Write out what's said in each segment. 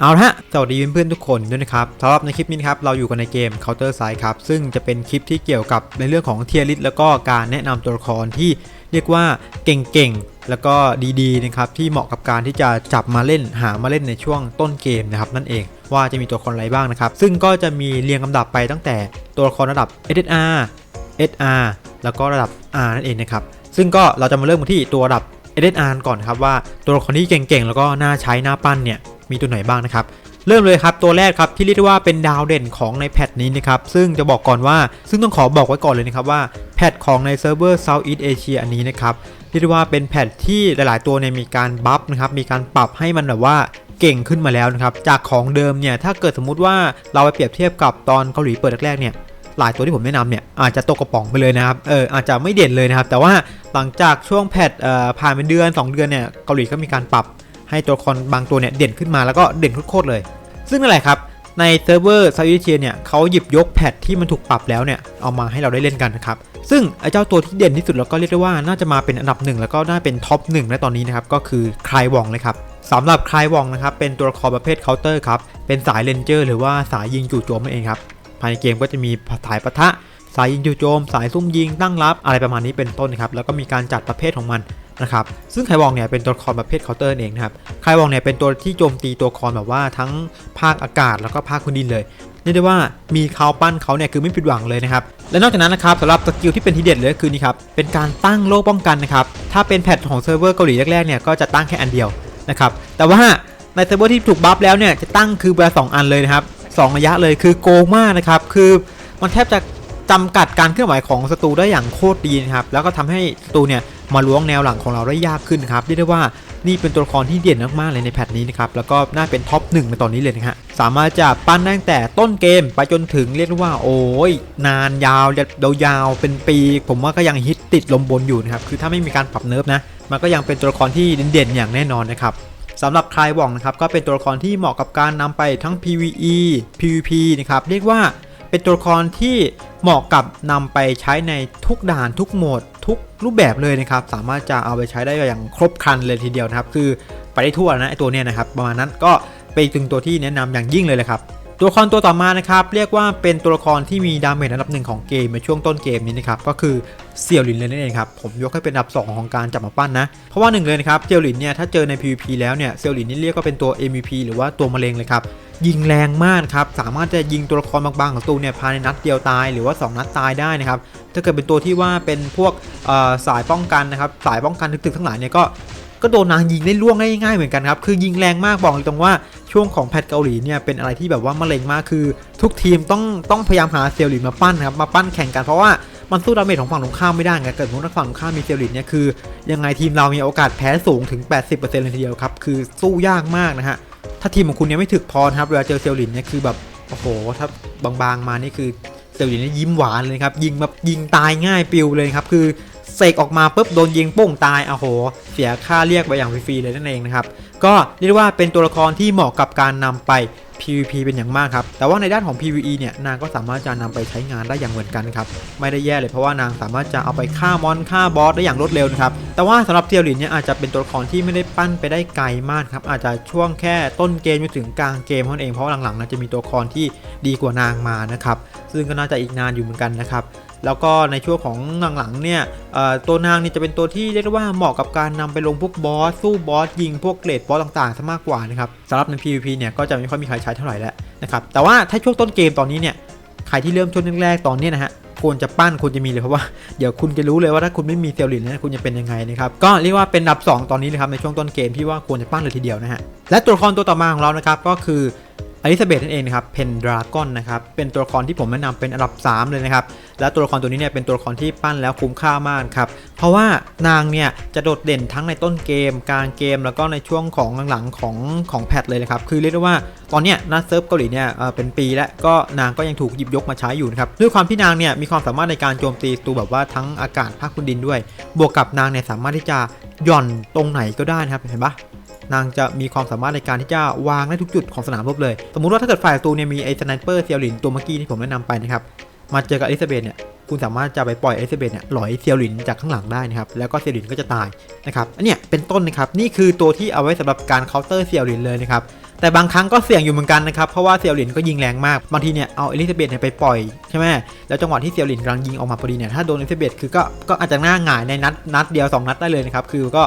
เอาละฮะสวัสดีเพื่อนๆทุกคนด้วยนะครับสำหรับในคลิปนี้นครับเราอยู่กันในเกม Counter Strike ครับซึ่งจะเป็นคลิปที่เกี่ยวกับในเรื่องของเทียริสแล้วก็การแนะนำตัวละครที่เรียกว่าเก่งๆแล้วก็ดีๆนะครับที่เหมาะกับการที่จะจับมาเล่นหามาเล่นในช่วงต้นเกมนะครับนั่นเองว่าจะมีตัวละครอะไรบ้างนะครับซึ่งก็จะมีเรียงลำดับไปตั้งแต่ตัวละครระดับ SSR SR แล้วก็ระดับ R นั่นเองนะครับซึ่งก็เราจะมาเริ่มกันที่ตัวระดับ SSR ก่อนครับว่าตัวละครที่เก่งๆแล้วก็น่าใช้น่าปั้นเนี่ย มีตัวไหนบ้างนะครับ เริ่มเลยครับตัวแรกครับที่เรียกว่าเป็นดาวเด่นของในแพทนี้นะครับซึ่งจะบอกก่อนว่าซึ่งต้องขอบอกไว้ก่อนเลยนะครับว่าแพทของในเซิร์ฟเวอร์ Southeast Asia อันนี้นะครับเรียกว่าเป็นแพทที่หลาย ๆ ตัวเนี่ยมีการบัฟนะครับมีการปรับให้มันแบบว่าเก่งขึ้นมาแล้วนะครับจากของเดิมเนี่ยถ้าเกิดสมมุติว่าเราไปเปรียบเทียบกับตอนเกาหลีเปิดแรกๆเนี่ยหลายตัวที่ผมแนะนำเนี่ยอาจจะตกกระป๋องไปเลยนะครับเอออาจจะไม่เด่นเลยนะครับแต่ว่าหลังจากช่วงแพทผ่านเป็นเดือน 2 เดือนเนี่ยเกาหลีก็มีการปรับ ให้ตัวละครบางตัวเนี่ยเด่นขึ้นมาแล้วก็เด่นโคตรเลย ซึ่งนั่นแหละครับในเซิร์ฟเวอร์ซาวิเชียเนี่ยเขาหยิบยกแพทที่มันถูกปรับแล้วเนี่ยเอามาให้เราได้เล่นกันนะครับซึ่งไอ้เจ้าตัวที่เด่นที่สุดแล้วก็เรียกได้ว่าน่าจะมาเป็นอันดับหนึ่งแล้วก็น่าเป็นท็อปหนึ่งในตอนนี้นะครับก็คือคลายวองเลยครับสำหรับคลายวองนะครับเป็นตัวละครประเภทเคาน์เตอร์ครับเป็นสายเลนเจอร์หรือว่าสายยิงจู่โจมนั่นเองครับภายในเกมก็จะมีสายปะทะ สายยิงจู่โจม สายซุ่มยิงตั้งรับอะไรประมาณนี้เป็นต้นนะครับแล้วก็มีการจัดประเภทของมัน นะครับซึ่งไควองเนี่ยเป็นตัวละครประเภทเคาน์เตอร์เองนะครับไควองเนี่ยเป็นตัวที่โจมตีตัวละครแบบว่าทั้งภาคอากาศแล้วก็ภาคพื้นดินเลยเรียกได้ว่ามีเขาปั้นเขาเนี่ยคือไม่ผิดหวังเลยนะครับ และนอกจากนั้นนะครับสำหรับสกิลที่เป็นทีเด็ดเลยก็คือนี่ครับเป็นการตั้งโล่ป้องกันนะครับถ้าเป็นแพทของเซิร์ฟเวอร์เกาหลีแรกๆเนี่ยก็จะตั้งแค่อันเดียวนะครับแต่ว่าในเซิร์ฟเวอร์ที่ถูกบัฟแล้วเนี่ยจะตั้งคือเบอร์สองอันเลยนะครับสองระยะเลยคือโกงมากนะครับคือมันแทบจะจำกัดการเคลื่อนไหวของศัตรูได้อย่างโคตรดีนะครับแล้วก็ทำให้ศัตรูเนี่ย มาล้วงแนวหลังของเราได้ยากขึ้นครับเรียกได้ว่านี่เป็นตัวละครที่เด่นมากๆเลยในแพทนี้นะครับแล้วก็น่าเป็นท็อปหนึ่งในตอนนี้เลยนะฮะสามารถจะปั้นได้ตั้งแต่ต้นเกมไปจนถึงเรียกว่าโอ้ยนานยาวยาวเป็นปี ผมว่าก็ยังฮิตติดลมบนอยู่นะครับคือถ้าไม่มีการปรับเนิร์ฟนะมันก็ยังเป็นตัวละครที่เด่นๆอย่างแน่นอนนะครับสำหรับคลายว่องนะครับก็เป็นตัวละครที่เหมาะกับการนำไปทั้ง PVE PVP นะครับเรียกว่า เป็นตัวละครที่เหมาะกับนำไปใช้ในทุกด่านทุกโหมด ทุกรูปแบบเลยนะครับ สามารถจะเอาไปใช้ได้อย่างครบครันเลยทีเดียวนะครับ คือไปได้ทั่วนะไอตัวเนี้ยนะครับประมาณนั้นก็เป็นอีกหนึ่งตัวที่แนะนำอย่างยิ่งเลยเลยครับตัวละครตัวต่อมานะครับเรียกว่าเป็นตัวละครที่มีดาเมจอันดับหนึ่งของเกมในช่วงต้นเกมนี้นะครับก็คือเซียวหลินเลยนั่นเองครับผมยกให้เป็นอันดับ 2 ของการจับมาปั้นนะเพราะว่าหนึ่งเลยนะครับเซียวหลินเนี่ยถ้าเจอใน PVP แล้วเนี่ยเซียวหลินนี่เรียกว่าเป็นตัว MVP หรือว่าตัวมะเร็งเลยครับ ยิงแรงมากครับสามารถจะยิงตัวละครบางๆของตัวเนี่ยภายในนัดเดียวตายหรือว่า 2 นัดตายได้นะครับถ้าเกิดเป็นตัวที่ว่าเป็นพวกสายป้องกันนะครับสายป้องกันตึกๆทั้งหลายเนี่ยก็ก็โดนนางยิงได้ล่วงง่ายๆเหมือนกันครับ คือยิงแรงมากบอกเลยตรงว่าช่วงของแพทเกาหลีเนี่ยเป็นอะไรที่แบบว่ามะเร็งมากคือ ทุกทีมต้องต้องพยายามหาเซลลินมาปั้นครับมาปั้นแข่งกันเพราะว่ามันสู้ดาเมจของฝั่งตรงข้ามไม่ได้ไงเกิดมมติว่าฝั่งตรงข้ามมีเซลลินเนี่ยคือยังไงทีมเรามีโอกาสแพ้สูงถึง 80%เลยทีเดียวครับ คือสู้ยากมากนะฮะ ถ้าทีมของคุณเนี่ยไม่ถึกพอนะครับเวลาเจอเซลลินเนี่ยคือแบบโอ้โหถ้าบางๆมานี่คือเซลลินนี่ยิ้มหวานเลยครับยิงแบบยิงตายง่ายปิวเลยครับคือเสกออกมาปุ๊บโดนยิงโป้งตายโอ้โห เสียค่าเรียกไปอย่างฟรีๆเลยนั่นเองนะครับ ก็เรียกว่าเป็นตัวละครที่เหมาะกับการนำไป PVP เป็นอย่างมากครับ แต่ว่าในด้านของ PVE เนี่ยนางก็สามารถจะนำไปใช้งานได้อย่างเหมือนกันครับ ไม่ได้แย่เลยเพราะว่านางสามารถจะเอาไปฆ่ามอนฆ่าบอสได้อย่างรวดเร็วนะครับ แต่ว่าสำหรับเทียวหลินเนี่ยอาจจะเป็นตัวละครที่ไม่ได้ปั้นไปได้ไกลมากครับ อาจจะช่วงแค่ต้นเกมจนถึงกลางเกมเท่านั้นเอง เพราะว่าหลังๆนะจะมีตัวละครที่ดีกว่านางมานะครับ ซึ่งก็น่าจะอีกนานอยู่เหมือนกันนะครับแล้วก็ในช่วงของหลังๆเนี่ยตัวนางนี่จะเป็นตัวที่เรียกว่าเหมาะกับการนำไปลงพวกบอสสู้บอสยิงพวกเกรดบอสต่างๆซะมากกว่านะครับสำหรับใน PVP เนี่ยก็จะไม่ค่อยมีใครใช้เท่าไหร่แล้วนะครับแต่ว่าถ้าช่วงต้นเกมตอนนี้เนี่ยใครที่เริ่มช่วงแรกๆตอนนี้นะฮะควรจะปั้นควรจะมีเลยเพราะว่าเดี๋ยวคุณจะรู้เลยว่าถ้าคุณไม่มีเซลลินเนี่ยคุณจะเป็นยังไงนะครับก็เรียกว่าเป็นอันดับ 2 ตอนนี้เลยครับในช่วงต้นเกมที่ว่าควรจะปั้นเลยทีเดียวนะฮะและตัวละครตัวต่อมาของเรานะครับก็คือ อลิซาเบธนั่นเองนะครับเพนดราก้อนนะครับเป็นตัวละครที่ผมแนะนำเป็นอันดับ 3 เลยนะครับและตัวละครตัวนี้เนี่ยเป็นตัวละครที่ปั้นแล้วคุ้มค่ามากครับเพราะว่านางเนี่ยจะโดดเด่นทั้งในต้นเกมกลางเกม แล้วก็ในช่วงของหลังๆของของแพทเลยนะครับคือเรียกได้ว่าตอนเนี้ยนัดเซิร์ฟเกาหลีเนี่ยเป็นปีแล้วก็นางก็ยังถูกหยิบยกมาใช้อยู่นะครับด้วยความที่นางเนี่ยมีความสามารถในการโจมตีศัตรูแบบว่าทั้งอากาศภาคพื้นดินด้วย บวกกับนางเนี่ยสามารถที่จะหย่อนตรงไหนก็ได้นะครับเห็นปะ นางจะมีความสามารถในการที่จะวางได้ทุกจุดของสนามรบเลย สมมุติว่าถ้าเกิดฝ่ายศัตรูเนี่ยมีไอ้สไนเปอร์เซียวหลินตัวเมื่อกี้ที่ผมแนะนำไปนะครับ มาเจอกับอลิซาเบธเนี่ย คุณสามารถจะไปปล่อยอลิซาเบธเนี่ยหลอยเซียวหลินจากข้างหลังได้นะครับ แล้วก็เซียวหลินก็จะตายนะครับ อันเนี้ยเป็นต้นนะครับ นี่คือตัวที่เอาไว้สำหรับการเคาน์เตอร์เซียวหลินเลยนะครับ แต่บางครั้งก็เสี่ยงอยู่เหมือนกันนะครับ เพราะว่าเซียวหลินก็ยิงแรงมาก บางทีเนี่ยเอาเอลิซาเบธเนี่ยไปปล่อยใช่ไหมแล้วจังหวะที่เซียวหลินกำลังยิงออกมาพอดีเนี่ย ถ้าโดนเอลิซาเบธคือก็ก็อาจจะหน้าหงายในนัดนัดเดียว2นัดได้เลยนะครับ คือก็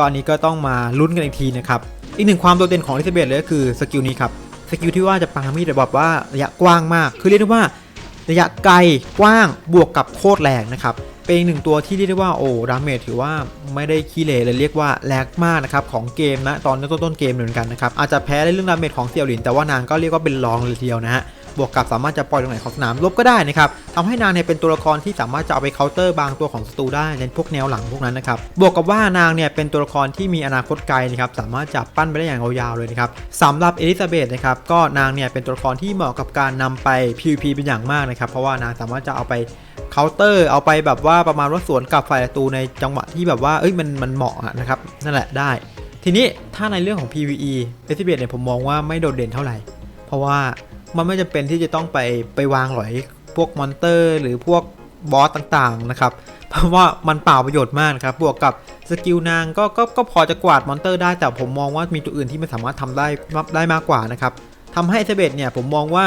ก็อันนี้ก็ต้องมาลุ้นกันอีกทีนะครับ อีกหนึ่งความโดดเด่นของลิซาเบธเลยก็คือสกิลนี้ครับสกิลที่ว่าจะปามีดแบบว่าระยะกว้างมาก คือเรียกได้ว่าระยะไกลกว้างบวกกับโคตรแรงนะครับ เป็นอีกหนึ่งตัวที่เรียกได้ว่าโอ้ดาเมจถือว่าไม่ได้ขี้เหร่เลยเรียกว่าแรงมากนะครับของเกมนะตอนต้นต้นๆเกมเหมือนกันนะครับอาจจะแพ้ในเรื่องดาเมจของเซียวหลินแต่ว่านางก็เรียกว่าเป็นรองเลยทีเดียวนะฮะ บวกกับสามารถจะปล่อยตรงไหนของสนามรบก็ได้นะครับทำให้นางเนี่ยเป็นตัวละครที่สามารถจะเอาไปเคาน์เตอร์บางตัวของศัตรูได้ในพวกแนวหลังพวกนั้นนะครับบวกกับว่านางเนี่ยเป็นตัวละครที่มีอนาคตไกลนะครับสามารถจับปั้นไปได้อย่างยาวๆเลยนะครับสำหรับเอลิซาเบธนะครับก็นางเนี่ยเป็นตัวละครที่เหมาะกับการนำไป PVP เป็นอย่างมากนะครับเพราะว่านางสามารถจะเอาไปเคาน์เตอร์เอาไปแบบว่าประมาณว่าสวนกับฝ่ายศัตรูในจังหวะที่แบบว่าเอ้ยมันมันเหมาะนะครับนั่นแหละได้ ทีนี้ถ้าในเรื่องของ PVE เอสเบเนี่ยผมมองว่าไม่โดดเด่นเท่าไหร่ เพราะว่า มันไม่จำเป็นที่จะต้องไปไปวางหลอยพวกมอนเตอร์ หรือพวกบอสต่างๆนะครับเพราะว่ามันเปล่าประโยชน์มากครับบวกกับสกิลนางก็ก็ก็พอจะกวาดมอนเตอร์ได้แต่ผมมองว่ามีตัวอื่นที่มันสามารถทำได้ได้มากกว่านะครับทำให้เอสเบตเนี่ยผมมองว่า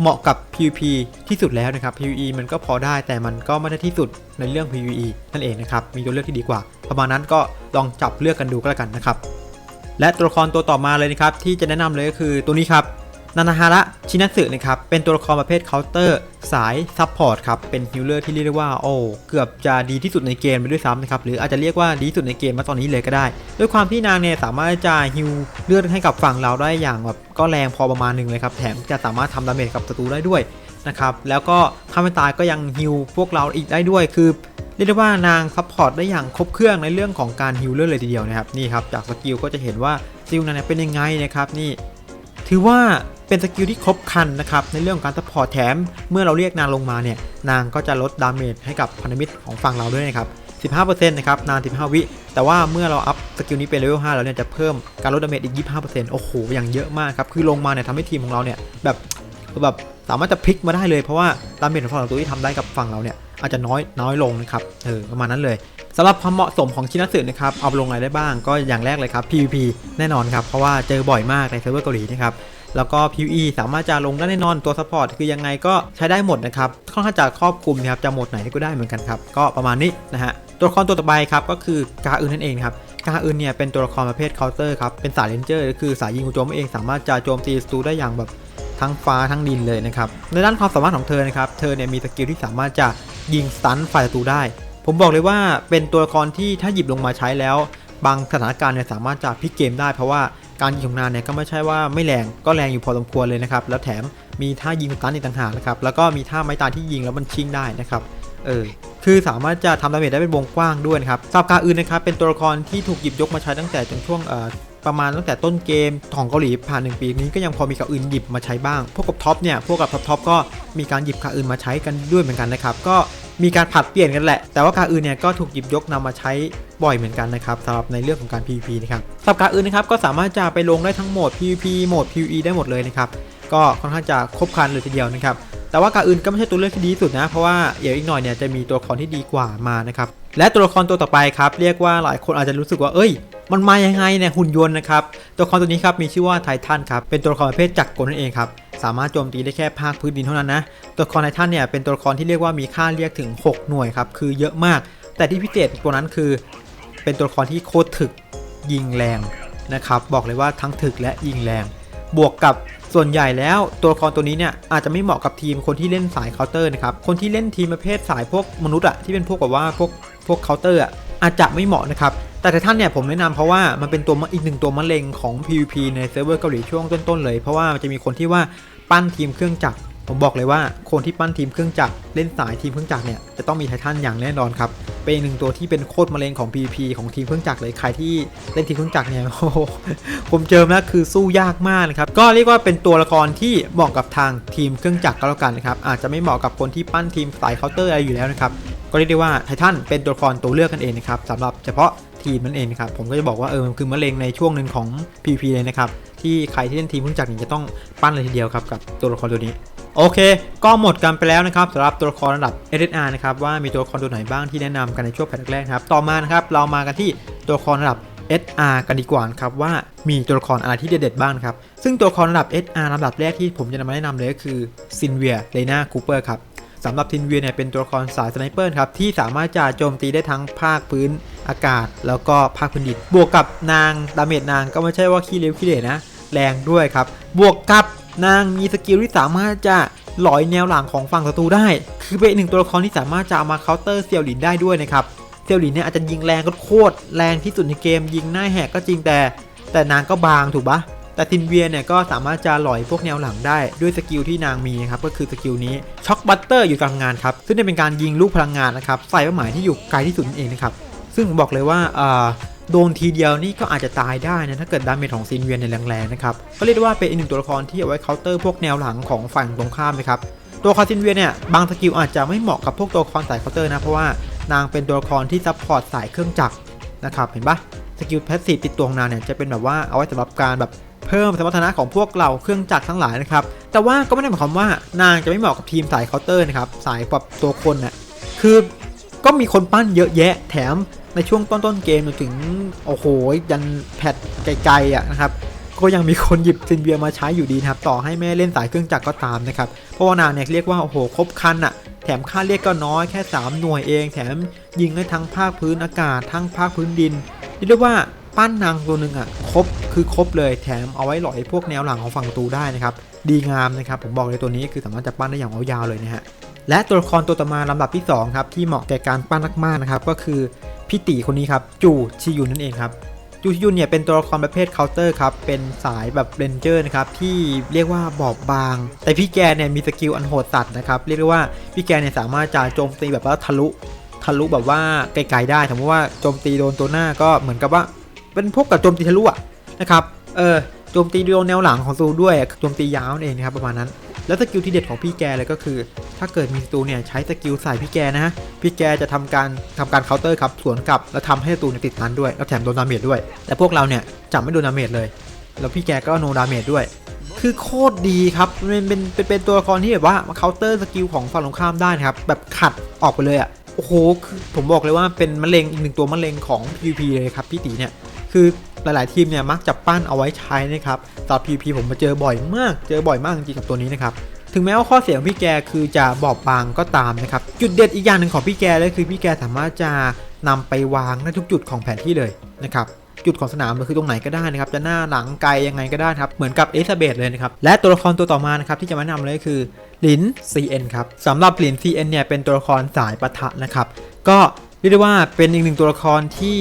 เหมาะกับ PVP ที่สุดแล้วนะครับ PVE มันก็พอได้แต่มันก็ไม่ได้ที่สุดในเรื่อง PVE นั่นเองนะครับ มีตัวเลือกที่ดีกว่า ประมาณนั้นก็ลองจับเลือกกันดูก็แล้วกันนะครับ และตัวละครตัวต่อมาเลยนะครับที่จะแนะนำเลยก็คือตัวนี้ครับ นานาฮาระชินัสึนะครับ เป็นตัวละครประเภทเคาน์เตอร์สายซัพพอร์ตครับ เป็นฮิลเลอร์ที่เรียกได้ว่าโอ้เกือบจะดีที่สุดในเกมไปด้วยซ้ำนะครับ หรืออาจจะเรียกว่าดีที่สุดในเกมมาตอนนี้เลยก็ได้ ด้วยความที่นางเนี่ยสามารถจะฮิลเลือดให้กับฝั่งเราได้อย่างแบบก็แรงพอประมาณหนึ่งเลยครับ แถมจะสามารถทำดาเมจกับศัตรูได้ด้วยนะครับ แล้วก็ถ้าไม่ตายก็ยังฮิลพวกเราอีกได้ด้วย คือเรียกได้ว่านางซัพพอร์ตได้อย่างครบเครื่องในเรื่องของการฮิลเลอร์เลยทีเดียวนะครับ นี่ครับ จากสกิลก็จะเห็นว่าสกิลนางเนี่ยเป็นยังไงนะครับ นี่ ถือว่าเป็นสกิลที่ครบคันนะครับในเรื่องของการซัพพอร์ตแถม เมื่อเราเรียกนางลงมาเนี่ยนางก็จะลดดาเมจให้กับพันธมิตรของฝั่งเราด้วยนะครับ 15%นะครับนาน 15 วิ แต่ว่าเมื่อเราอัพสกิลนี้เป็นเลเวล 5 แล้วเนี่ยจะเพิ่มการลดดาเมจอีก 25%โอ้โห อย่างเยอะมากครับ คือลงมาเนี่ยทำให้ทีมของเราเนี่ยแบบแบบสามารถจะพลิกมาได้เลยเพราะว่าดาเมจของฝั่งเราตัวที่ทำได้กับฝั่งเราเนี่ยอาจจะน้อยน้อยลงนะครับ เออประมาณนั้นเลย สำหรับความเหมาะสมของชินัสึนะครับเอาไปลงอะไรได้บ้างก็อย่างแรกเลยครับ PVP แน่นอนครับ เพราะว่าเจอบ่อยมากในเซิร์ฟเวอร์เกาหลีนะครับแล้วก็ PVE สามารถจะลงได้แน่นอนตัวซัพพอร์ตคือยังไงก็ใช้ได้หมดนะครับค่อนข้างจะครอบคลุมนะครับจะโหมดไหนก็ได้เหมือนกันครับก็ประมาณนี้นะฮะตัวละครตัวต่อไปครับก็คือกาอื่นนั่นเองครับกาอื่นเนี่ยเป็นตัวละครประเภทเคาน์เตอร์ครับเป็นสายเลนเจอร์คือสายยิงโจมเองสามารถจะโจมตีศัตรูได้อย่างแบบทั้งฟ้าทั้งดินเลยนะครับในด้านความสามารถของเธอนะครับเธอเนี่ยมีสกิลที่สามารถจะยิงสตันฝ่ายศัตรูได้ ผมบอกเลยว่าเป็นตัวละครที่ถ้าหยิบลงมาใช้แล้ว บางสถานการณ์เนี่ยสามารถจะพลิกเกมได้เพราะว่าการยิงของนางเนี่ยก็ไม่ใช่ว่าไม่แรงก็แรงอยู่พอสมควรเลยนะครับ แล้วแถมมีท่ายิงตันอีกต่างหากนะครับแล้วก็มีท่าไม้ตายที่ยิงแล้วมันชิงได้นะครับเออคือสามารถจะทำดาเมจได้เป็นวงกว้างด้วยนะครับซาบกาอื่นนะครับเป็นตัวละครที่ถูกหยิบยกมาใช้ตั้งแต่จนช่วงเอ่อประมาณตั้งแต่ต้นเกมของเกาหลีผ่านหนึ่งปีนี้ก็ยังพอมีกาอื่นหยิบมาใช้บ้าง พวกกับท็อปเนี่ยพวกกับท็อปท็อปก็มีการหยิบกาอื่นมาใช้กันด้วยเหมือนกันนะครับก็ มีการผัดเปลี่ยนกันแหละ แต่ว่ากาอื่นเนี่ยก็ถูกหยิบยกนำมาใช้บ่อยเหมือนกันนะครับสำหรับในเรื่องของการ PVP นะครับสำหรับกาอื่นนะครับก็สามารถจะไปลงได้ทั้งโหมด PVP โหมด PVE ได้หมดเลยนะครับก็ค่อนข้างจะครบครันเลยทีเดียวนะครับแต่ว่ากาอื่นก็ไม่ใช่ตัวเลือกที่ดีสุดนะ เพราะว่าเดี๋ยวอีกหน่อยเนี่ยจะมีตัวละครที่ดีกว่ามานะครับและตัวละครตัวต่อไปครับเรียกว่าหลายคนอาจจะรู้สึกว่าเอ้ย มันมายังไงเนี่ยหุ่นยนต์นะครับตัวละครตัวนี้ครับมีชื่อว่าไททันครับเป็นตัวละครประเภทจักรกลนั่นเองครับ สามารถโจมตีได้แค่ภาคพื้นดินเท่านั้นนะ ตัวละครไททันเนี่ยเป็นตัวละครที่เรียกว่ามีค่าเรียกถึง 6 หน่วยครับ คือเยอะมาก แต่ที่พิเศษตัวนั้นคือ เป็นตัวละครที่โคตรถึกยิงแรงนะครับ บอกเลยว่าทั้งถึกและยิงแรง บวกกับส่วนใหญ่แล้วตัวละครตัวนี้เนี่ยอาจจะไม่เหมาะกับทีมคนที่เล่นสายเคาน์เตอร์นะครับ คนที่เล่นทีมประเภทสายพวกมนุษย์อะที่เป็นพวกแบบว่าพวกพวกเคาน์เตอร์อะอาจจะไม่เหมาะนะครับ แต่ไททันเนี่ยผมแนะนำเพราะว่ามันเป็นตัวอีกหนึ่งตัวมะเร็งของ PVP ในเซิร์ฟเวอร์เกาหลีช่วงต้นๆเลย เพราะว่ามันจะมีคนที่ว่าปั้นทีมเครื่องจักรผมบอกเลยว่าคนที่ปั้นทีมเครื่องจักรเล่นสายทีมเครื่องจักรเนี่ยจะต้องมีไททันอย่างแน่นอนครับเป็นหนึ่งตัวที่เป็นโคตรมะเร็งของ PVP ของทีมเครื่องจักรเลยใครที่เล่นทีมเครื่องจักรเนี่ยโอ้ผมเจอมาแล้วคือสู้ยากมากนะครับก็เรียกว่าเป็นตัวละครที่เหมาะกับทางทีมเครื่องจักรก็แล้วกันนะครับอาจจะไม่เหมาะกับคนที่ปั้นทีมสายเคาน์เตอร์อะไรอยู่แล้วนะครับก็เรียกได้ว่าไททันเป็นตัวละครตัวเลือกกันเองนะครับสำหรับเฉพาะ นั่นเองครับผมก็จะบอกว่าเออมันคือมะเร็งในช่วงหนึ่งของ PVP เลยนะครับที่ใครที่เล่นทีมเครื่งจักรนี่จะต้องปั้นเลยทีเดียวครับกับตัวละครตัวนี้โอเค ก็หมดกันไปแล้วนะครับสำหรับตัวละครระดับ SSR นะครับว่ามีตัวละครตัวไหนบ้างที่แนะนำกันในช่วงแพทแรกครับต่อมานะครับเรามากันที่ตัวละครระดับ SR กันดีกว่านะครับว่ามีตัวละครอะไรที่เด็ดๆบ้างครับซึ่งตัวละครระดับ SR ลำดับแรกที่ผมจะนำมาแนะนำเลยก็คือซินเวียเลนาคูเปอร์ครับสำหรับซินเวียเนี่ยเป็นตัวละครสายสไนเปอร์ครับที่สามารถจะโจมตีได้ทั้งภาคพื้น อากาศแล้วก็ภาคพื้นดิน บวกกับนางดาเมจนางก็ไม่ใช่ว่าขี้เล็วขี้เหร่นะ แรงด้วยครับ บวกกับนางมีสกิลที่สามารถจะหลอยแนวหลังของฝั่งศัตรูได้ คือเป็นหนึ่งตัวละครที่สามารถจะเอามาเคาน์เตอร์เซียวหลินได้ด้วยนะครับ เซียวหลินเนี่ยอาจจะยิงแรงก็โคตรแรงที่สุดในเกมยิงหน้าแหกก็จริงแต่ แต่นางก็บางถูกปะแต่ซินเวียเนี่ยก็สามารถจะหลอยพวกแนวหลังได้ด้วยสกิลที่นางมีนะครับก็คือสกิลนี้ช็อคบัตเตอร์อยู่กลางงานครับซึ่งเนี่ยเป็นการยิงลูกพลังงานนะครับใส่เป้าหมายที่อยู่ไกลที่สุดนั่นเองนะครับ ซึ่งผมบอกเลยว่าโดนทีเดียวนี่ก็อาจจะตายได้นะถ้าเกิดดาเมจของซินเวียนในแรงๆนะครับก็เรียกว่าเป็นอีกหนึ่งตัวละครที่เอาไว้เคาน์เตอร์พวกแนวหลังของฝั่งตรงข้ามนะครับตัวคอซินเวียเนี่ยบางสกิลอาจจะไม่เหมาะกับพวกตัวละครสายเคาน์เตอร์นะเพราะว่านางเป็นตัวละครที่ซัพพอร์ตสายเครื่องจักรนะครับเห็นปะสกิลแพสซีฟติดตัวของนางเนี่ยจะเป็นแบบว่าเอาไว้สำหรับการแบบเพิ่มสมรรถนะของพวกเราเครื่องจักรทั้งหลายนะครับแต่ว่าก็ไม่ได้หมายความว่านางจะไม่เหมาะกับทีมสายเคาน์เตอร์นะครับสายแบบตัวคนน่ะคือก็มีคนปั้นเยอะแยะแถม ในช่วงต้นๆเกมจนถึงโอ้โหยันแพทไกลๆอะนะครับก็ยังมีคนหยิบซินเวียมาใช้อยู่ดีนะครับต่อให้แม่เล่นสายเครื่องจักรก็ตามนะครับเพราะว่านางเนี่ยเรียกว่าโอ้โหครบคันอะแถมค่าเรียกก็น้อยแค่ 3 หน่วยเอง แถมยิงได้ทั้งภาคพื้นอากาศ ทั้งภาคพื้นดินเรียกว่าปั้นนางตัวหนึ่งอะครบคือครบเลยแถมเอาไว้หล่อยพวกแนวหลังของฝั่งประตูได้นะครับดีงามนะครับผมบอกเลยตัวนี้คือสามารถจะปั้นได้อย่างยาวเลยนะฮะและตัวละครตัวต่อมาลำดับที่สองครับที่เหมาะแก่การปั้นมากๆนะครับก็คือ พี่ตีคนนี้ครับจูชิยุนนั่นเองครับจูชิยุนเนี่ยเป็นตัวละครประเภทเคาน์เตอร์ครับเป็นสายแบบเรนเจอร์นะครับที่เรียกว่าบอบบาง แต่พี่แกเนี่ยมีสกิลอันโหดสัตว์นะครับเรียกได้ว่าพี่แกเนี่ยสามารถจะโจมตีแบบว่าทะลุทะลุแบบว่าไกลๆได้สมมติว่าโจมตีโดนตัวหน้าก็เหมือนกับว่าเป็นพวกกับโจมตีทะลุอะนะครับเออโจมตีโดนแนวหลังของซูด้วยโจมตียาวนั่นเองนะครับประมาณนั้น แล้วสกิลที่เด็ดของพี่แกเลยก็คือ ถ้าเกิดมีศัตรูเนี่ยใช้สกิลใส่พี่แกนะฮะพี่แกจะทำการทำการเคาน์เตอร์ครับสวนกลับแล้วทำให้ศัตรูเนี่ยติดตันด้วยแล้วแถมโดนดาเมจด้วย แต่พวกเราเนี่ยจะไม่โดนดาเมจเลย แล้วพี่แกก็โนดาเมจด้วย คือโคตรดีครับเป็นเป็นเป็นเป็นตัวละครที่แบบว่ามาเคาน์เตอร์สกิลของฝั่งตรงข้ามได้นะครับแบบขัดออกไปเลยอะ่ะโอ้โหคือผมบอกเลยว่าเป็นมะเร็งอีกหนึ่งตัวมะเร็งของ PVP เลยครับพี่ตีเนี่ยคือ หลาย ๆ ทีมเนี่ยมักจะปั้นเอาไว้ใช้นะครับตอน PVP ผมมาเจอบ่อยมาก เจอบ่อยมากจริงๆกับตัวนี้นะครับถึงแม้ว่าข้อเสียของพี่แกคือจะบอบบางก็ตามนะครับจุดเด็ดอีกอย่างหนึ่งของพี่แกเลยคือพี่แกสามารถจะนำไปวางได้ทุกจุดของแผนที่เลยนะครับจุดของสนามมันคือตรงไหนก็ได้นะครับจะหน้าหลังไกลยังไงก็ได้ครับเหมือนกับเอซาเบธเลยนะครับและตัวละครตัวต่อมานะครับที่จะมาแนะนำเลยคือหลิน CN ครับสำหรับหลิน CN เนี่ยเป็นตัวละครสายปะทะนะครับก็เรียกได้ว่าเป็นอีกหนึ่งตัวละครที่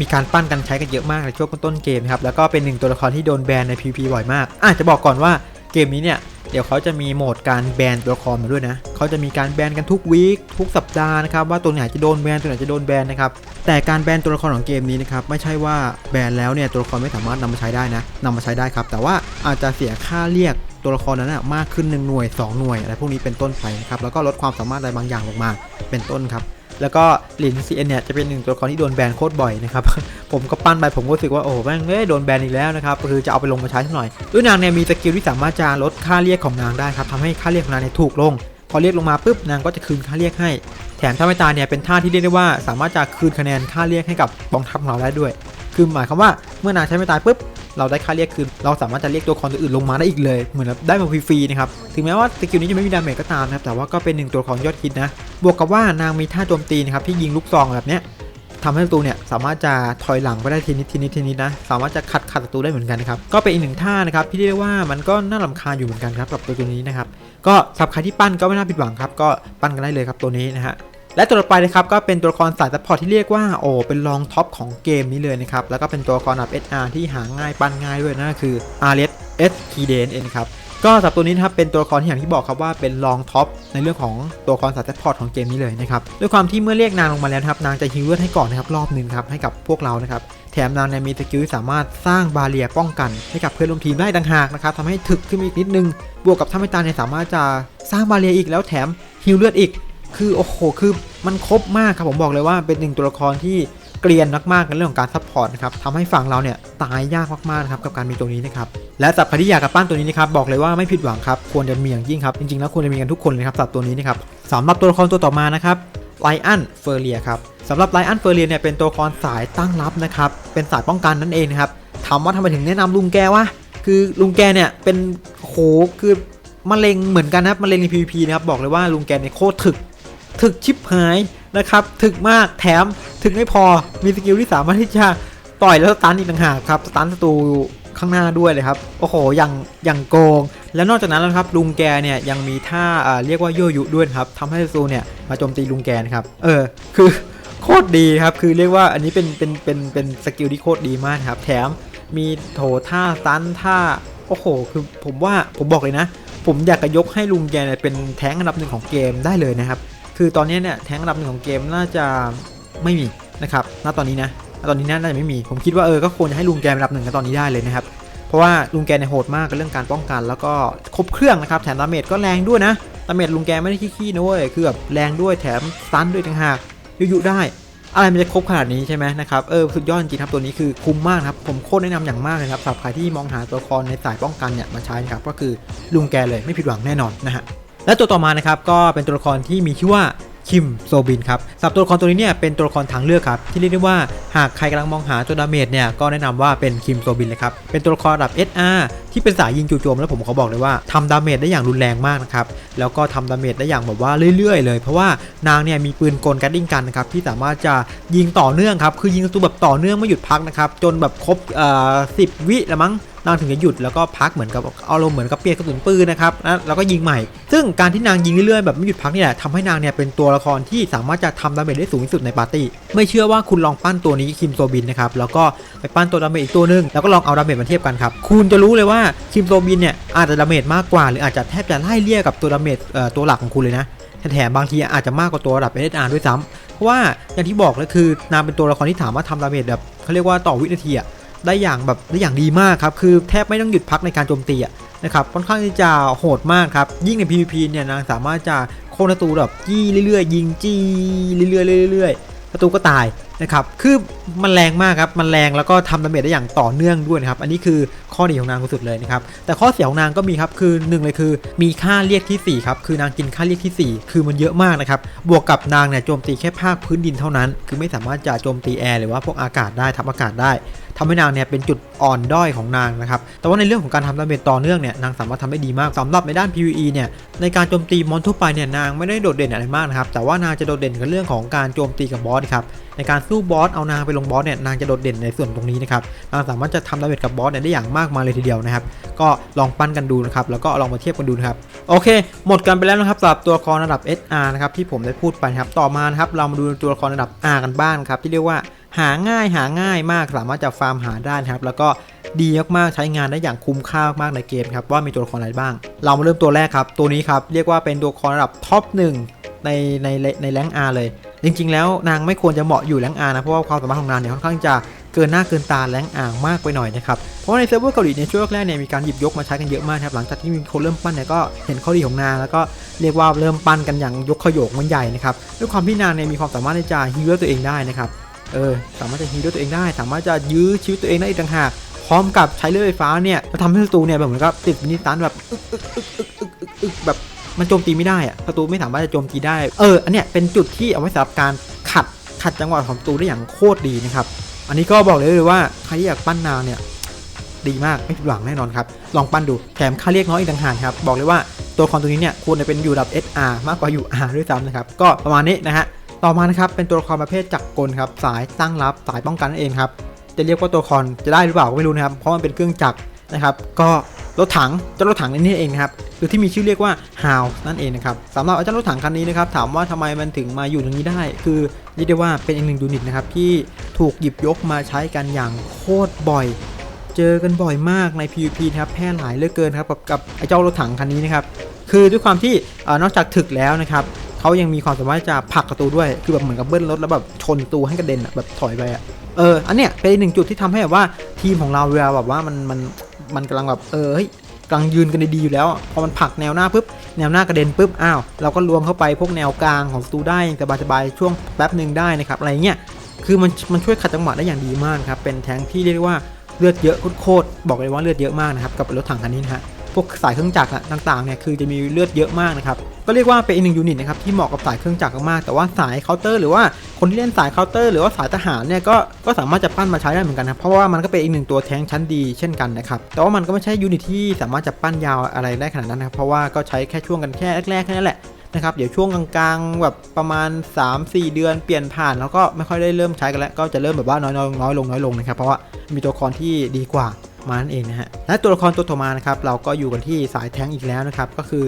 มีการปั้นกันใช้กันเยอะมากในช่วงต้นเกมนะครับแล้วก็เป็นหนึ่งตัวละครที่โดนแบนใน PVP บ่อยมากอาจจะบอกก่อนว่าเกมนี้เนี่ยเดี๋ยวเขาจะมีโหมดการแบนตัวละครมาด้วยนะเขาจะมีการแบนกันทุกวีคทุกสัปดาห์นะครับว่าตัวไหนจะโดนแบนตัวไหนจะโดนแบนนะครับแต่การแบนตัวละครของเกมนี้นะครับไม่ใช่ว่าแบนแล้วเนี่ยตัวละครไม่สามารถนำมาใช้ได้นะนำมาใช้ได้ครับแต่ว่าอาจจะเสียค่าเรียกตัวละครนั้นนะมากขึ้น1หน่วย 2 หน่วยอะไรพวกนี้เป็นต้นไปนะครับแล้วก็ลดความสามารถอะไรบางอย่างลงมาเป็นต้นครับ แล้วก็หลินซีเอ็นเนี่ยจะเป็นหนึ่งตัวละครที่โดนแบนโคตรบ่อยนะครับ ผมก็ปั้นไปผมก็รู้สึกว่าโอ้แม่งเอ้ยโดนแบนอีกแล้วนะครับก็คือจะเอาไปลงมาใช้สักหน่อยด้วยนางเนี่ยมีสกิลที่สามารถจะลดค่าเรียกของนางได้ครับทำให้ค่าเรียกของนางเนี่ยถูกลง พอเรียกลงมาปุ๊บนางก็จะคืนค่าเรียกให้ ถมถ้าไม่ตายเนี่ยเป็นท่าที่เรียกได้ว่าสามารถจะคืนคะแนนค่าเรียกให้กับกองทัพของเราได้ด้วย คือหมายความว่าเมื่อนางใช้ไม่ตายปุ๊บเราได้ค่าเรียกคืนเราสามารถจะเรียกตัวละครตัวอื่นลงมาได้อีกเลยเหมือนได้มาฟรีๆนะครับถึงแม้ว่าสกิลนี้จะไม่มีดาเมจก็ตามนะครับแต่ว่าก็เป็นหนึ่งตัวละครยอดฮิตนะบวกกับว่านางมีท่าโจมตีนะครับที่ยิงลูกซองแบบเนี้ยทำให้ศัตรูเนี่ยสามารถจะถอยหลังไปได้ทีนิดทีนิดทีนิดนะสามารถจะขัดขัดศัตรูได้เหมือนกันนะครับก็เป็นอีกหนึ่งท่านะครับที่เรียกว่ามันก็น่าลำคาญอยู่เหมือนกันครับกับตัวตัวนี้นะครับก็สับใครที่ปั้นก็ไม่น่าผิดหวังครับก็ปั้นกันได้เลยครับตัวนี้นะฮะ และตัวต่อไปนะครับก็เป็นตัวละครสายซัพพอร์ตที่เรียกว่าโอ้เป็นรองท็อปของเกมนี้เลยนะครับแล้วก็เป็นตัวละครแบบ SR ที่หาง่ายปั้นง่ายด้วยนั่นก็คือ r s S k d n n ครับก็สับตัวนี้นะครับเป็นตัวละครที่อย่างที่บอกครับว่าเป็นรองท็อปในเรื่องของตัวละครสายซัพพอร์ตของเกมนี้เลยนะครับด้วยความที่เมื่อเรียกนางลงมาแล้วนะครับนางจะฮิวเลือดให้ก่อนนะครับรอบหนึ่งครับให้กับพวกเรานะครับแถมนางเนี่ยมีสกิลที่สามารถสร้างบาเรียป้องกันให้กับเพื่อนร่วมทีมได้ดังหากนะครับทำให้ถึกขึ้นอีกนิดนึง บวกกับถ้าไม่ตาเนี่ยสามารถจะสร้างบาเรียอีกแล้วแถมฮิวเลือดอีก คือโอ้โหคือมันครบมากครับผมบอกเลยว่าเป็นหนึ่งตัวละครที่เกรียนมากๆในเรื่องของการซัพพอร์ตนะครับทำให้ฝั่งเราเนี่ยตายยากมากๆนะครับกับการมีตัวนี้นะครับและสับใครที่อยากกับปั้นตัวนี้นะครับบอกเลยว่าไม่ผิดหวังครับควรจะมีอย่างยิ่งครับจริงๆแล้วควรจะมีกันทุกคนเลยครับสับตัวนี้นะครับสำหรับตัวละครตัวต่อมานะครับไลอันเฟอร์เรียครับสำหรับไลอันเฟอร์เรียเนี่ยเป็นตัวละครสายตั้งรับนะครับเป็นสายป้องกันนั่นเองนะครับถามว่าทำไมถึงแนะนำลุงแกวะคือลุงแกเนี่ยเป็นโหคือมะเร็งเหมือนกันนะครับมะเร็งใน PVP นะครับบอกเลยว่าลุงแกเนี่ยโคตรถึก ถึกชิบหายนะครับ ถึกมากแถมถึกไม่พอมีสกิลที่สามารถที่จะต่อยแล้วสตันอีกต่างหากครับสตันศัตรูข้างหน้าด้วยเลยครับ โอ้โหอย่างอย่างโกง แล้วนอกจากนั้นแล้วนะครับลุงแกเนี่ยยังมีท่าเรียกว่าโยั่วยุด้วยครับทำให้ศัตรูเนี่ยมาโจมตีลุงแกนครับเออคือโคตรดีครับ คือเรียกว่าอันนี้เป็นเป็นเป็นเป็นสกิลที่โคตรดีมากครับ แถมมีโถท่าตันท่าโอ้โห คือผมว่าผมบอกเลยนะ ผมอยากจะยกให้ลุงแกเนี่ยเป็นแท้งอันดับหนึ่งของเกมได้เลยนะครับ คือตอนนี้เนี่ยแท้งอันดับหนึ่งของเกมน่าจะไม่มีนะครับณตอนนี้นะตอนนี้น่าจะไม่มี ผมคิดว่าเออก็ควรจะให้ลุงแกเป็นอันดับหนึ่งกันตอนนี้ได้เลยนะครับ เพราะว่าลุงแกเนี่ยโหดมากกับเรื่องการป้องกัน แล้วก็ครบเครื่องนะครับ แถมดาเมจก็แรงด้วยนะดาเมจลุงแกไม่ได้ขี้ๆนะเว้ย คือแบบแรงด้วยแถมสตันด้วยต่างหากยุๆได้ อะไรมันจะครบขนาดนี้ใช่ไหมนะครับ เออสุดยอดจริงๆครับตัวนี้คือคุ้มมากครับ ผมโคตรแนะนำอย่างมากเลยครับสำหรับใครที่มองหาตัวละครในสายป้องกันเนี่ยมาใช้นะครับ ก็คือลุงแกเลยไม่ผิดหวังแน่นอนนะฮะ และตัวต่อมานะครับก็เป็นตัวละครที่มีชื่อว่าคิมโซบินครับสำหรับตัวละครตัวนี้เนี่ยเป็นตัวละครทางเลือกครับที่เรียกได้ว่าหากใครกำลังมองหาตัวดาเมจเนี่ยก็แนะนำว่าเป็นคิมโซบินเลยครับเป็นตัวละครระดับ SR ที่เป็นสายยิงจู่โจมแล้วผมขอบอกเลยว่าทำดาเมจได้อย่างรุนแรงมากนะครับแล้วก็ทำดาเมจได้อย่างแบบว่าเรื่อยๆเลย เพราะว่านางเนี่ยมีปืนกลกัดดิ้งกันนะครับที่สามารถจะยิงต่อเนื่องครับคือยิงศัตรูแบบต่อเนื่องไม่หยุดพักนะครับจนแบบครบเอ่อสิบวิละมั้ง นางถึงจะหยุดแล้วก็พักเหมือนกับเอาลมณ์เหมือนกับเปลี่ยนกระสุนปืนนะครับนะแล้วก็ยิงใหม่ ซึ่งการที่นางยิงเรื่อยๆแบบไม่หยุดพักนี่แหละทำให้นางเนี่ยเป็นตัวละครที่สามารถจะทำดาเมจได้สูงที่สุดในปาร์ตี้ไม่เชื่อว่าคุณลองปั้นตัวนี้คิมโซบินนะครับแล้วก็ไปปั้นตัวดาเมจอีกตัวหนึงแล้วก็ลองเอาดาเมจมาเทียบกันครับคุณจะรู้เลยว่าคิมโซบินเนี่ยอาจจะดาเมจมากกว่า หรืออาจจะแทบจะไล่เลี่ยกับตัวดาเมจตัวหลักของคุณเลยนะแถมบางทีอาจจะมากกว่าตัวระดับ SR ด้วยซ้ำเพราะว่าอย่างที่บอกเลยคือนางเป็นตัวละครที่สามารถทำดาเมจแบบเขาเรียกว่าต่อวินาทีอะ ได้อย่างแบบได้อย่างดีมากครับ คือแทบไม่ต้องหยุดพักในการโจมตีอะนะครับค่อนข้างที่จะโหดมากครับ ยิ่งใน PVP เนี่ยนางสามารถจะโค่นศัตรูแบบจี้เรื่อยๆ ยิงจี้เรื่อยๆเรื่อยๆศัตรูก็ตายนะครับคือมันแรงมากครับมันแรงแล้วก็ทำดาเมจได้อย่างต่อเนื่องด้วยนะครับอันนี้คือข้อดีของนางสุดเลยนะครับแต่ข้อเสียของนางก็มีครับคือหนึ่งเลยคือ มีค่าเรียกที่สี่ครับคือนางกินค่าเรียกที่สี่คือมันเยอะมากนะครับบวกกับนางเนี่ยโจมตีแค่ภาคพื้นดินเท่านั้น คือไม่สามารถจะโจมตีแอร์หรือว่าพวกอากาศได้ทับอากาศได้ ทำให้นางเนี่ยเป็นจุดอ่อนด้อยของนางนะครับ แต่ว่าในเรื่องของการทำดาเมจต่อเนื่องเนี่ยนางสามารถทำได้ดีมากสำหรับในด้าน PVE เนี่ยในการโจมตีมอนทั่วไปเนี่ยนางไม่ได้โดดเด่นอะไรมากนะครับ แต่ว่านางจะโดดเด่นกับเรื่องของการโจมตีกับบอสครับในการสู้บอสเอานางไปลงบอสเนี่ยนางจะโดดเด่นในส่วนตรงนี้นะครับนางสามารถจะทำดาเมจกับบอสเนี่ยได้อย่างมากมายเลยทีเดียวนะครับ ก็ลองปั้นกันดูนะครับแล้วก็ลองมาเทียบกันดูนะครับโอเค หมดกันไปแล้วนะครับสำหรับตัวละครระดับ SR นะครับที่ผมได้พูดไปครับต่อมานะครับเรามาดูตัวละครระดับ R กันบ้างครับที่เรียกว่า หาง่ายหาง่ายมากสามารถจะฟาร์มหาได้นะครับ แล้วก็ดีมากๆใช้งานได้อย่างคุ้มค่ามากในเกมครับว่ามีตัวละครอะไรบ้าง เรามาเริ่มตัวแรกครับ ตัวนี้ครับเรียกว่าเป็นตัวละครระดับท็อปหนึ่งในในในแรงอาเลย จริง ๆ แล้วนางไม่ควรจะเหมาะอยู่แรงอานะเพราะว่าความสามารถของนางเนี่ยค่อนข้างจะเกินหน้าเกินตาแรงอ่างมากไปหน่อยนะครับ เพราะในเซิร์ฟเวอร์เกาหลีในช่วงแรกเนี่ยมีการหยิบยกมาใช้กันเยอะมากครับหลังจากที่มีคนเริ่มปั้นเนี่ยก็เห็นข้อดีของนางแล้วก็เรียกว่าเริ่มปั้นกันอย่างยกขยโยกมันใหญ่นะครับด้วยความที่นางเนี่ยมีความสามารถในจะฮีลตัวเองได้นะครับ เออสามารถจะฮีลด้วยตัวเองได้ สามารถจะยื้อชีวิตตัวเองได้อีกต่างหากพร้อมกับใช้เลื่อยไฟฟ้าเนี่ยมาทำให้ศัตรูเนี่ยแบบเหมือนกับติดมินิตันแบบอึกอึกอึกอึกอึกอึกอึกแบบมันโจมตีไม่ได้อะศัตรูไม่สามารถจะโจมตีได้ เออ อันเนี้ยเป็นจุดที่เอาไว้สำหรับการขัดขัดจังหวะของศัตรูได้อย่างโคตรดีนะครับ อันนี้ก็บอกเลยเลยว่าใครที่อยากปั้นนางเนี่ยดีมากไม่ผิดหวังแน่นอนครับ ลองปั้นดูแถมค่าเรียกน้อยอีกต่างหากครับ บอกเลยว่าตัวคอนตัวนี้เนี่ยควรจะเป็นอยู่ระดับ SR มากกว่าอยู่ R ด้วยซ้ำนะครับ ก็ประมาณนี้นะฮะ ต่อมานะครับเป็นตัวละครประเภทจักรกลครับสายตั้งรับสายป้องกันนั่นเองครับจะเรียกว่าตัวละครจะได้หรือเปล่าก็ไม่รู้นะครับเพราะมันเป็นเครื่องจักรนะครับก็รถถังเจ้ารถถังนี่เองนะครับหรือที่มีชื่อเรียกว่าฮาวนั่นเองนะครับสำหรับเจ้ารถถังคันนี้นะครับถามว่าทำไมมันถึงมาอยู่ตรงนี้ได้ คือเรียกได้ว่าเป็นอีกหนึ่งยูนิตนะครับที่ถูกหยิบยกมาใช้กันอย่างโคตรบ่อย เจอกันบ่อยมากใน PVP นะครับแพร่หลายเหลือเกินครับกับกับไอ้เจ้ารถถังคันนี้นะครับคือด้วยความที่อนอกจากถึกแล้วนะครับ เขายังมีความสามารถจะผลักประตูด้วย คือแบบเหมือนกับเบิ้ลรถแล้วแบบชนประตูให้กระเด็นอะแบบถอยไปอะเออ อันเนี้ยเป็นหนึ่งจุดที่ทำให้แบบว่าทีมของเราเวลาแบบว่ามันมันมันกำลังแบบเออเฮ้ยกำลังยืนกันดีๆอยู่แล้ว พอมันผลักแนวหน้าปุ๊บแนวหน้ากระเด็นปุ๊บอ้าวเราก็รวมเข้าไปพวกแนวกลางของประตูได้อย่างสบายๆช่วงแป๊บหนึ่งได้นะครับอะไรเงี้ยคือมันมันช่วยขัดจังหวะได้อย่างดีมากครับเป็นแทงที่เรียกว่าเลือดเยอะโคตรบอกเลยว่าเลือดเยอะมากนะครับกับรถถังคันนี้นะฮะ พวกสายเครื่องจักรอะต่างๆเนี่ยคือจะมีเลือดเยอะมากนะครับก็เรียกว่าเป็นอีกหนึ่งยูนิตนะครับที่เหมาะกับสายเครื่องจักรมากแต่ว่าสายเคาน์เตอร์หรือว่าคนที่เล่นสายเคาน์เตอร์หรือว่าสายทหารเนี่ยก็ก็สามารถจะปั้นมาใช้ได้เหมือนกันนะเพราะว่ามันก็เป็นอีกหนึ่งตัวแทงชั้นดีเช่นกันนะครับแต่ว่ามันก็ไม่ใช่ยูนิตที่สามารถจะปั้นยาวอะไรได้ขนาดนั้นนะครับเพราะว่าก็ใช้แค่ช่วงกันแค่แรกๆแค่นั้นแหละนะครับเดี๋ยวช่วงกลางๆแบบประมาณ 3-4 เดือนเปลี่ยนผ่านแล้วก็ไม่ค่อยได้เริ่มใช้กันแล้ว ก็จะเริ่มแบบว่าน้อยๆน้อยลงน้อยลงนะครับเพราะว่ามีตัวละครที่ดีกว่า มานั่นเองนะฮะและตัวละครตัวต่อมานะครับเราก็อยู่กันที่สายแท้งอีกแล้วนะครับก็คือ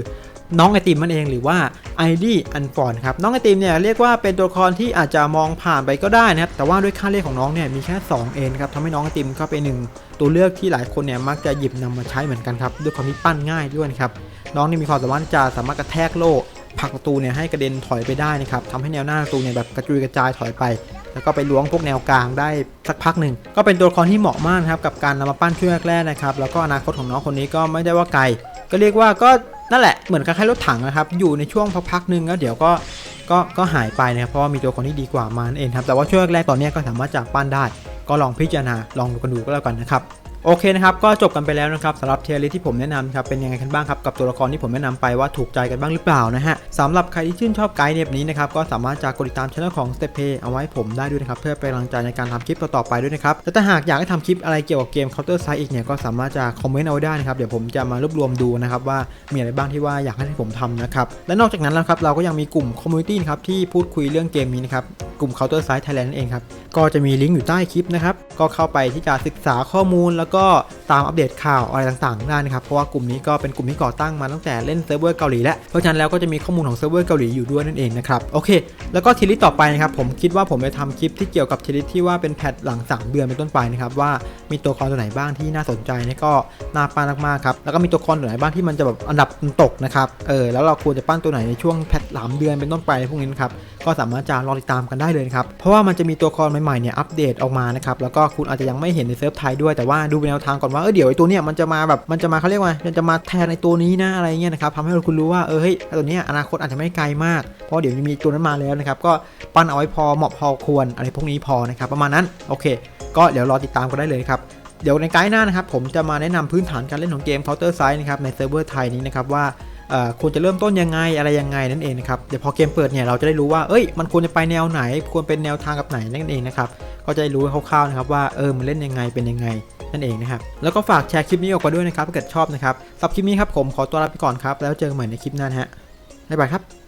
น้องไอติมมันเองหรือว่าไอดีอันฟอนครับน้องไอติมเนี่ยเรียกว่าเป็นตัวละครที่อาจจะมองผ่านไปก็ได้นะครับแต่ว่าด้วยค่าเรียกของน้องเนี่ยมีแค่2เองครับทำให้น้องไอติมเข้าไปหนึ่งตัวเลือกที่หลายคนเนี่ยมักจะหยิบนำมาใช้เหมือนกันครับด้วยความที่ปั้นง่ายด้วยครับน้องนี่มีความสามารถจะสามารถกระแทกโล่ผักประตูเนี่ยให้กระเด็นถอยไปได้นะครับทำให้แนวหน้าประตูเนี่ยแบบกระจุยกระจายถอยไป แล้วก็ไปล้วงพวกแนวกลางได้สักพักหนึ่งก็เป็นตัวละครที่เหมาะมากครับกับการนำมาปั้นช่วงแรกๆนะครับแล้วก็อนาคตของน้องคนนี้ก็ไม่ได้ว่าไกล ก็เรียกว่าก็นั่นแหละเหมือนคล้ายๆรถถังนะครับอยู่ในช่วงพักๆหนึ่งแล้วเดี๋ยวก็ก็ก็หายไปนะครับเพราะว่ามีตัวคนที่ดีกว่ามานั่นเองครับแต่ว่าช่วงแรกๆตอนนี้ก็สามารถจับปั้นได้ ก็ลองพิจารณาลองดูกันดูก็แล้วกันนะครับ โอเคนะครับก็จบกันไปแล้วนะครับสำหรับเทียร์ลิที่ผมแนะนำครับเป็นยังไงกันบ้างครับกับตัวละครที่ผมแนะนำไปว่าถูกใจกันบ้างหรือเปล่านะฮะสำหรับใครที่ชื่นชอบไกด์ในแบบนี้นะครับก็สามารถจะกดติดตามช่องของ Step Play เอาไว้ผมได้ด้วยนะครับเพื่อเป็นกำลังใจในการทำคลิปต่อๆไปด้วยนะครับและถ้าหากอยากให้ทำคลิปอะไรเกี่ยวกับเกม Counter Strike อีกเนี่ยก็สามารถจะคอมเมนต์เอาได้นะครับเดี๋ยวผมจะมารวบรวมดูนะครับว่ามีอะไรบ้างที่ว่าอยากให้ผมทำนะครับและนอกจากนั้นแล้วครับเราก็ยังมีกลุ่มคอมมูนิตี้นะครับที่พูดคุยเรื่องเกมนี้นะครับกลุ่ม Counter Strike Thailand นั่นเองครับก็จะมีลิงก์อยู่ใต้คลิปนะครับก็เข้าไปที่จะศึกษาข้อมูลแล้วกตามอัปเดตข่าวอะไรต่างๆได้นะครับ เพราะว่ากลุ่มนี้ก็เป็นกลุ่มที่ก่อตั้งมาตั้งแต่เล่นเซิร์ฟเวอร์เกาหลีแล้วเพราะฉะนั้นแล้วก็จะมีข้อมูลของเซิร์ฟเวอร์เกาหลีอยู่ด้วยนั่นเองนะครับโอเค แล้วก็ทีลิสต่อไปนะครับผมคิดว่าผมจะทำคลิปที่เกี่ยวกับทีลิสที่ว่าเป็นแพทหลัง3เดือนเป็นต้นไปนะครับว่ามีตัวละครตัวไหนบ้างที่น่าสนใจนี่ก็น่าปั้นมากๆครับแล้วก็มีตัวละครตัวไหนบ้างที่มันจะแบบอันดับตกนะครับเออแล้วเราควรจะปั้นตัวไหนในช่วงแพทสามเดือนเป็นต้นไปพวกนี้นะครับก็สามารถจะรอติดตามกันได้เลยครับเพราะว่ามันจะมีตัวละครใหม่ๆเนี่ยอัปเดตออกมานะครับแล้วก็คุณอาจจะยังไม่เห็นในเซิร์ฟไทยด้วยแต่ว่าดูเป็นแนวทางก่อนว่าเออเดี๋ยวไอ้ตัวเนี้ยมันจะมาแบบมันจะมาเขาเรียกว่ามันจะมาแทนในตัวนี้นะอะไรเงี้ยนะครับทำให้คุณรู้ว่าเออเฮ้ยตัวเนี้ยอนาคตอาจจะไม่ไกลมาก เพราะเดี๋ยวมีตัวนั้นมาแล้วนะครับก็ปั้นเอาไว้พอเหมาะพอควรอะไรพวกนี้พอนะครับประมาณนั้นโอเค ก็เดี๋ยวรอติดตามกันได้เลยครับเดี๋ยวในไกด์หน้านะครับผมจะมาแนะนำพื้นฐานการเล่นของเกม Counter Strike นะครับในเซิร์ฟเวอร์ไทยนี้นะครับว่าควรจะเริ่มต้นยังไงอะไรยังไงนั่นเองนะครับเดี๋ยวพอเกมเปิดเนี่ยเราจะได้รู้ว่าเอ้ยมันควรจะไปแนวไหน ควรเป็นแนวทางกับไหนนั่นเองนะครับก็จะได้รู้คร่าวๆนะครับว่าเออมันเล่นยังไงเป็นยังไง นั่นเองนะครับ แล้วก็ฝากแชร์คลิปนี้ออกไปด้วยนะครับถ้าเกิดชอบนะครับสำหรับคลิปนี้ครับผมขอตัวลาไปก่อนครับ แล้วเจอกันใหม่ในคลิปหน้านะฮะบ๊ายบายครับ